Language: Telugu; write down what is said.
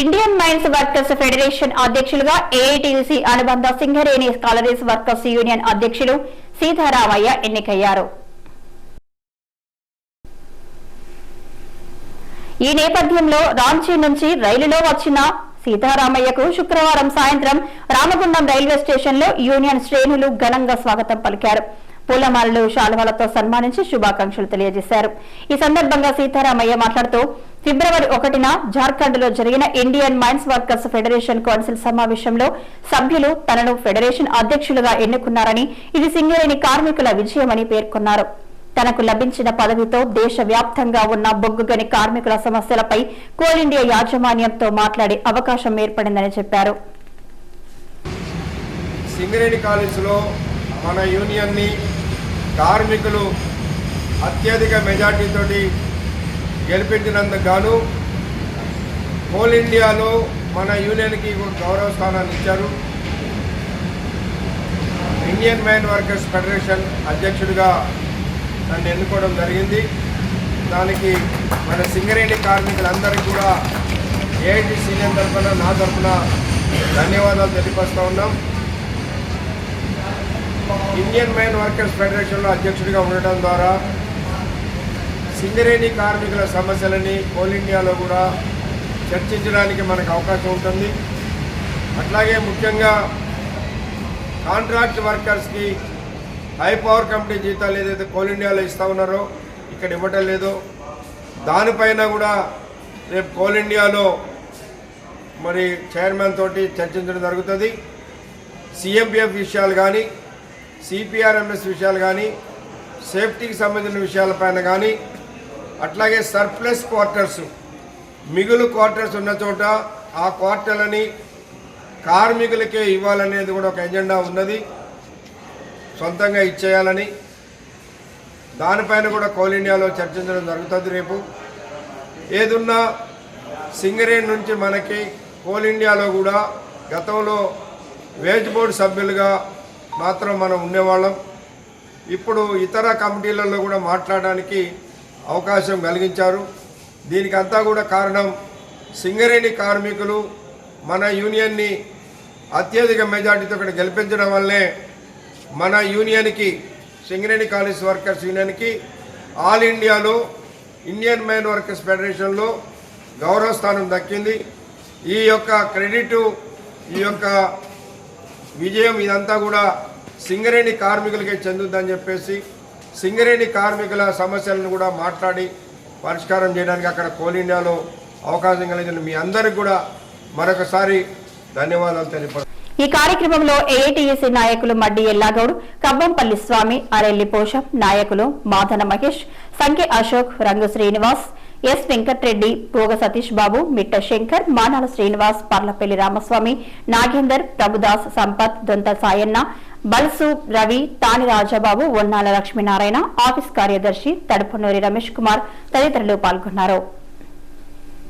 ఇండియన్ మైన్స్ వర్కర్స్ ఫెడరేషన్ అధ్యక్షులుగా ఏఐటీసీ అనుబంధ సింగరేణి స్కాలరీస్ వర్కర్స్ యూనియన్ అధ్యక్షులు సీతారామయ్య ఎన్నికయ్యారు. ఈ నేపథ్యంలో రాంచీ నుంచి రైలులో వచ్చిన సీతారామయ్యకు శుక్రవారం సాయంత్రం రామగుండం రైల్వే స్టేషన్లో యూనియన్ శ్రేణులు ఘనంగా స్వాగతం పలికారు. పూలమాలలు శాలువలతో సన్మానించి శుభాకాంక్షలు తెలియజేశారు. ఈ సందర్భంగా సీతారామయ్య మాట్లాడుతూ ఫిబ్రవరి ఒకటిన జార్ఖండ్లో జరిగిన Indian mines workers federation council సమావేశంలో సభ్యులు తనను ఫెడరేషన్ అధ్యక్షులుగా ఎన్నుకున్నారని ఇది సింగరేణి కార్మికుల విజయమని పేర్కొన్నారు. తనకు లభించిన పదవితో దేశవ్యాప్తంగా ఉన్న బొగ్గుగని కార్మికుల సమస్యలపై కోల్ ఇండియా యాజమాన్యంతో మాట్లాడే అవకాశం ఏర్పడిందని చెప్పారు. సింగరేణి కాలేజీలో మన యూనియన్ని కార్మికులు అత్యధిక మెజార్టీతోటి గెలిపించినందుకు గాను కోల్ ఇండియాలో మన యూనియన్కి గౌరవ స్థానాన్ని ఇచ్చారు. ఇండియన్ మైన్ వర్కర్స్ ఫెడరేషన్ అధ్యక్షుడిగా నన్ను ఎన్నుకోవడం జరిగింది. దానికి మన సింగరేణి కార్మికులందరికీ కూడా ఏఐటి సీనియర్ తరఫున నా తరఫున ధన్యవాదాలు తెలియపరుస్తూ ఉన్నాం. ఇండియన్ మైన్ వర్కర్స్ ఫెడరేషన్లో అధ్యక్షుడిగా ఉండటం ద్వారా సింగరేణి కార్మికుల సమస్యలని కోల్ ఇండియాలో కూడా చర్చించడానికి మనకు అవకాశం ఉంటుంది. అట్లాగే ముఖ్యంగా కాంట్రాక్ట్ వర్కర్స్కి హై పవర్ కంపెనీ జీతాలు ఏదైతే కోల్ ఇండియాలో ఇస్తూ ఉన్నారో ఇక్కడ ఇవ్వటం లేదో. దానిపైన కూడా రేపు కోల్ ఇండియాలో మరి చైర్మన్ తోటి చర్చించడం జరుగుతుంది. సిఎంపిఎఫ్ విషయాలు కానీ సిపిఆర్ఎంఎస్ విషయాలు కానీ సేఫ్టీకి సంబంధించిన విషయాలపైన కానీ అట్లాగే సర్ప్లస్ క్వార్టర్స్ మిగులు క్వార్టర్స్ ఉన్న చోట ఆ క్వార్టర్లని కార్మికులకే ఇవ్వాలనేది కూడా ఒక ఎజెండా ఉన్నది. సొంతంగా ఇచ్చేయాలని. దానిపైన కూడా కోల్ ఇండియాలో చర్చించడం జరుగుతుంది రేపు. ఏదున్నా సింగరేణి నుంచి మనకి కోల్ ఇండియాలో కూడా గతంలో వేజ్ బోర్డు సభ్యులుగా మాత్రం మనం ఉండేవాళ్ళం. ఇప్పుడు ఇతర కమిటీలలో కూడా మాట్లాడడానికి అవకాశం కలిగించారు. దీనికి అంతా కూడా కారణం సింగరేణి కార్మికులు మన యూనియన్ని అత్యధిక మెజార్టీతో ఇక్కడ గెలిపించడం వల్లే మన యూనియన్కి సింగరేణి కాలేజ్ వర్కర్స్ యూనియన్కి ఆల్ ఇండియాలో ఇండియన్ మైన్ వర్కర్స్ ఫెడరేషన్లో గౌరవ స్థానం దక్కింది. ఈ యొక్క క్రెడిట్ ఈ యొక్క విజయం ఇదంతా కూడా సింగరేణి కార్మికులకే చెందుద్దని చెప్పేసి సింగరేణి కార్మికుల సమస్యలను కూడా మాట్లాడి పరిష్కారం చేయడానికి అక్కడ కోల్ ఇండియాలో అవకాశం కలిగిన మీ అందరికి కూడా మరొకసారి ధన్యవాదాలు తెలిపారు ఈ కార్యక్రమంలో ఏఐటీఎస్సీ నాయకులు మడ్డి ఎల్లాగౌడ్ కవ్వంపల్లి స్వామి అరెల్లి పోషం నాయకులు మాధన మహేష్ సంఖ్య అశోక్ రంగు శ్రీనివాస్ ఎస్ వెంకట్రెడ్డి పోగ సతీష్ బాబు మిట్ట శంకర్ మానాల శ్రీనివాస్ పర్లపల్లి రామస్వామి నాగేందర్ ప్రభుదాస్ సంపత్ దొంత సాయన్న బల్సు రవి తాని రాజాబాబు ఒన్నాల లక్ష్మీనారాయణ ఆఫీస్ కార్యదర్శి తడుపునూరి రమేష్ కుమార్ తదితరులు పాల్గొన్నారు.